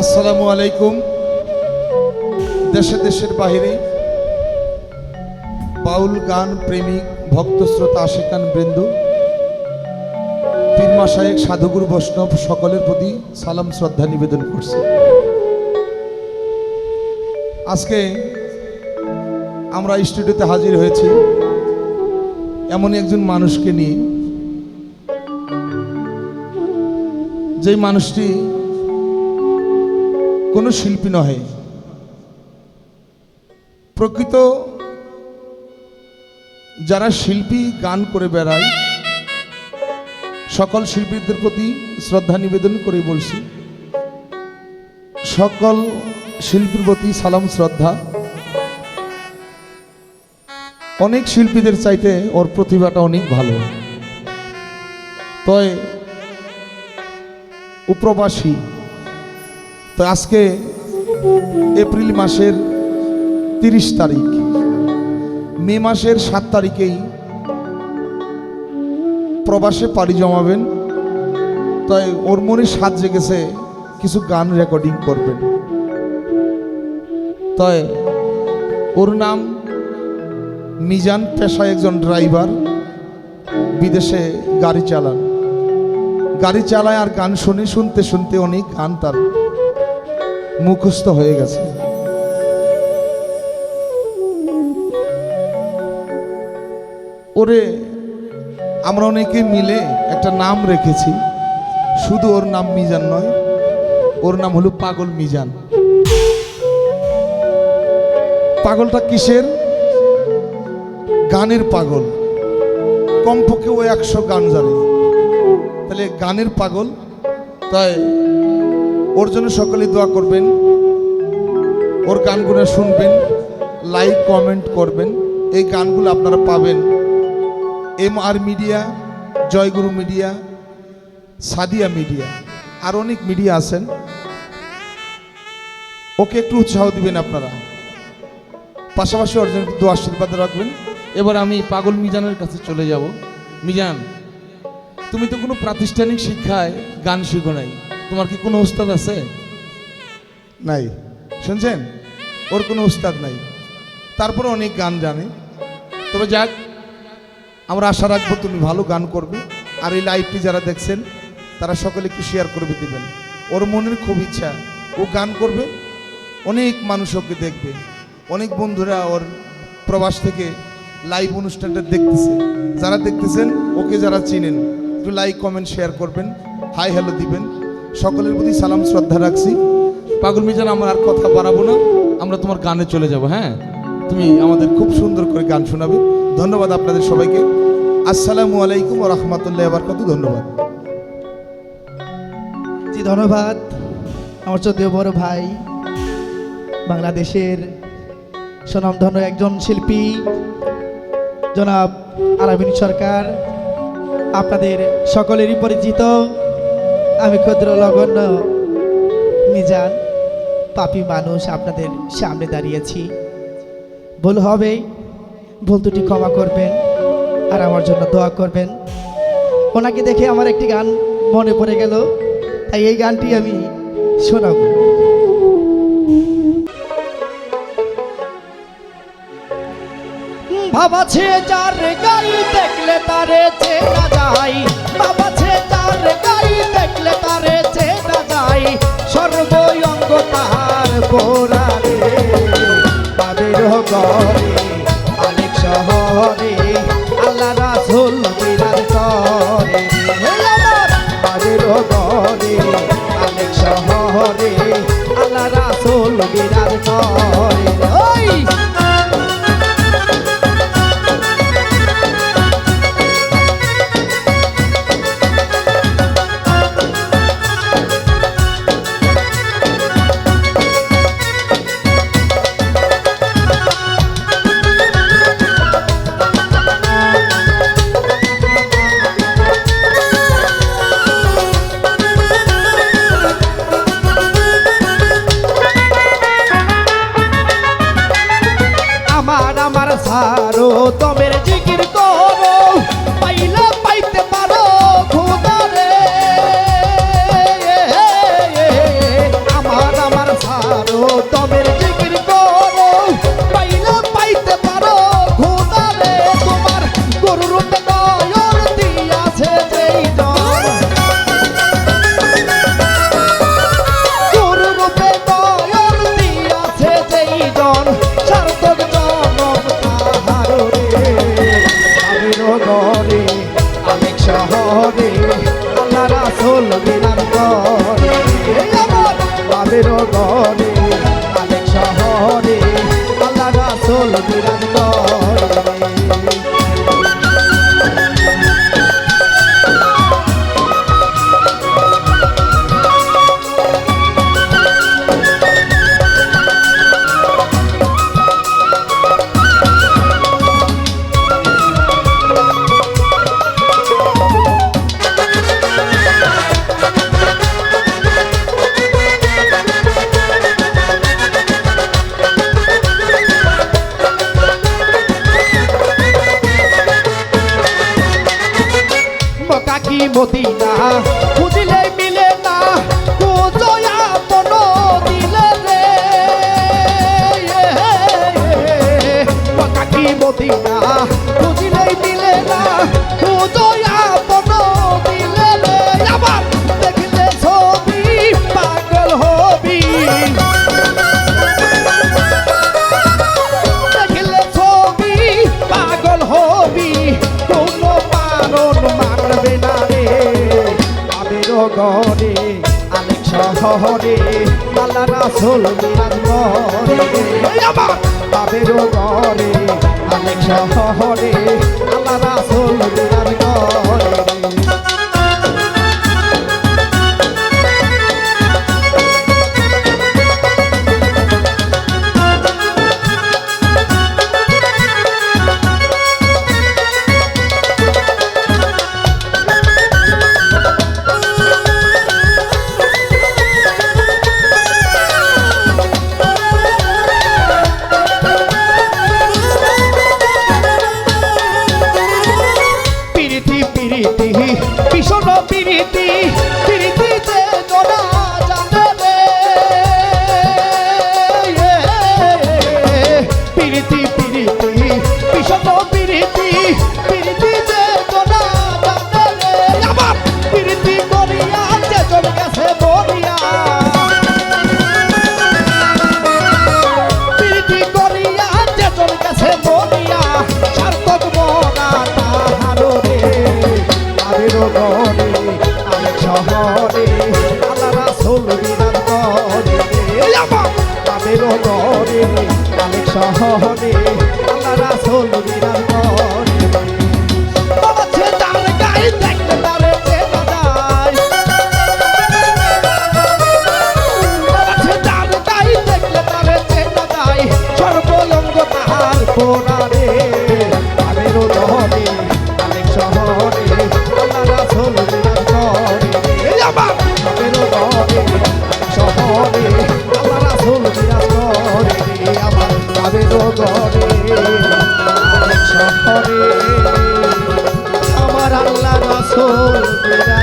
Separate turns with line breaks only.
আসসালামু আলাইকুম। দেশে দেশের বাইরে বাউল গান প্রেমিক ভক্ত শ্রোতা আশিকান বৃন্দ পীরমা শাহেক সাধুগুরু বৈষ্ণব সকলের প্রতি সালাম, শ্রদ্ধা নিবেদন করছি। আজকে আমরা স্টুডিওতে হাজির হয়েছি এমনই একজন মানুষকে নিয়ে। যেই মানুষটি কোনো শিল্পী নহে, প্রকৃত যারা শিল্পী গান করে বেড়ায়, সকল শিল্পীদের প্রতি শ্রদ্ধা নিবেদন করে বলছি, সকল শিল্পীর প্রতি সালাম শ্রদ্ধা। অনেক শিল্পীদের চাইতে ওর প্রতিভাটা অনেক ভালো। তয় উপ্রবাসী তো আজকে এপ্রিল মাসের তিরিশ তারিখ। মে মাসের সাত তারিখেই প্রবাসে পাড়ি জমাবেন। তাই ওর মনে সাত জেগেছে, কিছু গান রেকর্ডিং করবেন। তাই ওর নাম মিজান পেশায় একজন ড্রাইভার, বিদেশে গাড়ি চালান। গাড়ি চালায় আর গান শুনে, শুনতে শুনতে অনেক গান তার মুখস্থ হয়ে গেছে। ওরে, আমরা অনেকে মিলে একটা নাম রেখেছি। শুধু ওর নাম মিজান নয়, ওর নাম হলো পাগল মিজান। পাগলটা কিসের? গানের পাগল। কমপক্ষে ও একশো গান জানে। তাহলে গানের পাগল? তাই ওর জন্য সকলে দোয়া করবেন। ওর গানগুলো শুনবেন লাইক কমেন্ট করবেন। এই গানগুলো আপনারা পাবেন M R media Joyguru media Sadia media আর অনেক মিডিয়া আছেন। ওকে একটু উৎসাহ দিবেন আপনারা। পাশাপাশি অর্জন দু আশীর্বাদ রাখবেন। এবার আমি পাগল মিজানের কাছে চলে যাব। মিজান তুমি তো কোনো প্রাতিষ্ঠানিক শিক্ষায় গান শিখো নাই। তোমার কি কোনো উস্তাদ আছে? নাই। শুনছেন? ওর কোনো উস্তাদ নাই। তারপরে অনেক গান জানে। তবে যাক আমরা আশা রাখব তুমি ভালো গান করবে। আর এই লাইভটি যারা দেখছেন তারা সকলে একটু শেয়ার করবে দিবেন। ওর মনের খুব ইচ্ছা। ও গান করবে অনেক মানুষ ওকে দেখবে। অনেক বন্ধুরা ওর প্রবাস থেকে লাইভ অনুষ্ঠানটা দেখতেছে। যারা দেখতেছেন, ওকে যারা চিনেন, একটু লাইক কমেন্ট শেয়ার করবেন হাই হ্যালো দিবেন। সকলের প্রতি সালাম, শ্রদ্ধা রাখছি। পাগল মিজান, আমার আর কথা বাড়াবো না। আমরা তোমার গানে চলে যাব হ্যাঁ? তুমি আমাদের খুব সুন্দর করে গান শোনাবে। ধন্যবাদ আপনাদের সবাইকে। আসসালামু আলাইকুম রহমতুল্লাহ আবার কত ধন্যবাদ।
জি, ধন্যবাদ। আমার চোদ্দীয় বড় ভাই বাংলাদেশের স্বনামধন্য একজন শিল্পী, জনাব আলামিন সরকার, আপনাদের সকলেরই পরিচিত, আমি ক্ষুদ্র লগন্য মিজান, পাপি মানুষ আপনাদের সামনে দাঁড়িয়েছি। ভুল হবে, ভুল দুটি ক্ষমা করবেন আর আমার জন্য দোয়া করবেন। ওনাকে দেখে আমার একটি গান মনে পড়ে গেল, তাই এই গানটি আমি শোনাবো। ভাবাছে যার গাড়ি দেখলে তারে চেনা যায়। ভাবাছে যার গাড়ি দেখলে তারে চেনা যায়। সর্বঙ্গ তাহার পোড়ারে তাদের ঘরে অনেক শহরে, আল্লাহ রাসুল বিরাজ করে। তাদের ঘরে অনেক শহরে, আল্লাহ রাসুল বিরাজ করে। আমার আমার সারো তমের জিগ শহরে মদিনা খুঁজিলে মিলে না কুজয়া পন দিলে রে কাকি শহরে আল্লাহ রাসুল মিলাদ করে তাদেরও ঘরে অনেক শহরে প্রীতি কৃষ্ণ প্রীতি। শহরে তাদের নগরে অনেক শহরে আল্লাহ আচ্ছা, ঘরে সফরে আমার আল্লাহ রসুল